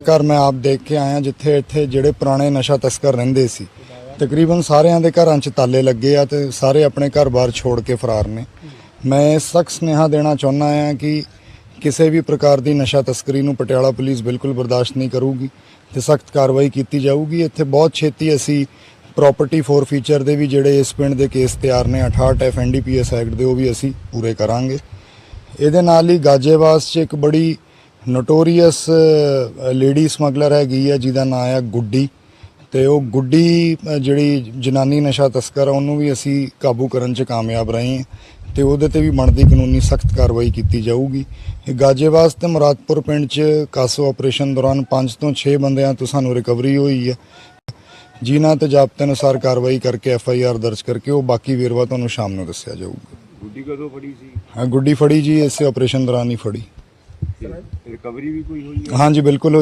ਘਰ ਮੈਂ ਆਪ ਦੇਖ ਕੇ ਆਇਆ, ਜਿੱਥੇ ਇੱਥੇ ਜਿਹੜੇ ਪੁਰਾਣੇ ਨਸ਼ਾ ਤਸਕਰ ਰਹਿੰਦੇ ਸੀ। ਤਕਰੀਬਨ ਸਾਰਿਆਂ ਦੇ ਘਰਾਂ 'ਚ ਤਾਲੇ ਲੱਗੇ ਆ ਤੇ ਸਾਰੇ ਆਪਣੇ ਘਰ-ਬਾਰ ਛੋੜ ਕੇ ਫਰਾਰ ਨੇ। ਮੈਂ ਸਖਤ ਸੁਨੇਹਾ ਦੇਣਾ ਚਾਹੁੰਦਾ ਹਾਂ ਕਿ ਕਿਸੇ ਵੀ ਪ੍ਰਕਾਰ ਦੀ ਨਸ਼ਾ ਤਸਕਰੀ ਨੂੰ ਪਟਿਆਲਾ ਪੁਲਿਸ ਬਿਲਕੁਲ ਬਰਦਾਸ਼ਤ ਨਹੀਂ ਕਰੂਗੀ ਤੇ ਸਖਤ ਕਾਰਵਾਈ ਕੀਤੀ ਜਾਊਗੀ। ਇੱਥੇ ਬਹੁਤ ਛੇਤੀ ਅਸੀਂ ਪ੍ਰਾਪਰਟੀ ਫੋਰ ਫੀਚਰ ਦੇ ਵੀ ਜਿਹੜੇ ਇਸ ਪਿੰਡ ਦੇ ਕੇਸ ਤਿਆਰ ਨੇ 68 ਐਫ ਐਨਡੀਪੀਐਸ ਐਕਟ ਦੇ, ਉਹ ਵੀ ਅਸੀਂ ਪੂਰੇ ਕਰਾਂਗੇ। ਇਹਦੇ ਨਾਲ ਹੀ ਗਾਜੇਵਾਸ 'ਚ ਇੱਕ ਬੜੀ ਨੋਟੋਰੀਅਸ ਲੇਡੀ ਸਮਗਲਰ ਹੈਗੀ ਆ ਜਿਹਦਾ ਨਾਮ ਆ ਗੁੱਡੀ। ਤੇ ਉਹ ਗੁੱਡੀ ਜਿਹੜੀ ਜਨਾਨੀ ਨਸ਼ਾ ਤਸਕਰ ਆ ਉਹਨੂੰ ਵੀ ਅਸੀਂ ਕਾਬੂ ਕਰਨ 'ਚ ਕਾਮਯਾਬ ਰਹੇ ਹਾਂ। ਤੇ ਉਹਦੇ ਤੇ ਵੀ ਬਣਦੀ ਕਾਨੂੰਨੀ ਸਖਤ ਕਾਰਵਾਈ ਕੀਤੀ ਜਾਊਗੀ। ਇਹ ਗਾਜੇਵਾਸ ਤੇ ਮੁਰਾਦਪੁਰ ਪਿੰਡ 'ਚ ਕਾਸੋ ਆਪਰੇਸ਼ਨ ਦੌਰਾਨ 5 ਤੋਂ 6 ਬੰਦਿਆਂ ਤੋਂ ਸਾਨੂੰ ਰਿਕਵਰੀ ਹੋਈ ਹੈ ਜਿਨ੍ਹਾਂ ਤੇ ਜ਼ਾਬਤੇ ਅਨੁਸਾਰ ਕਾਰਵਾਈ ਕਰਕੇ ਐਫ ਆਈ ਆਰ ਦਰਜ ਕਰਕੇ ਉਹ ਬਾਕੀ ਵੇਰਵਾ ਤੁਹਾਨੂੰ ਸ਼ਾਮ ਨੂੰ ਦੱਸਿਆ ਜਾਊਗਾ। ਗੁੱਡੀ ਕਦੋਂ ਫੜੀ ਸੀ? ਹਾਂ ਗੁੱਡੀ ਫੜੀ ਜੀ ਇਸੇ ਆਪਰੇਸ਼ਨ ਦੌਰਾਨ ਹੀ ਫੜੀ। ਰਿਕਵਰੀ ਵੀ ਕੋਈ ਹੋਈ ਹੈ? ਹਾਂਜੀ ਬਿਲਕੁਲ ਹੋਈ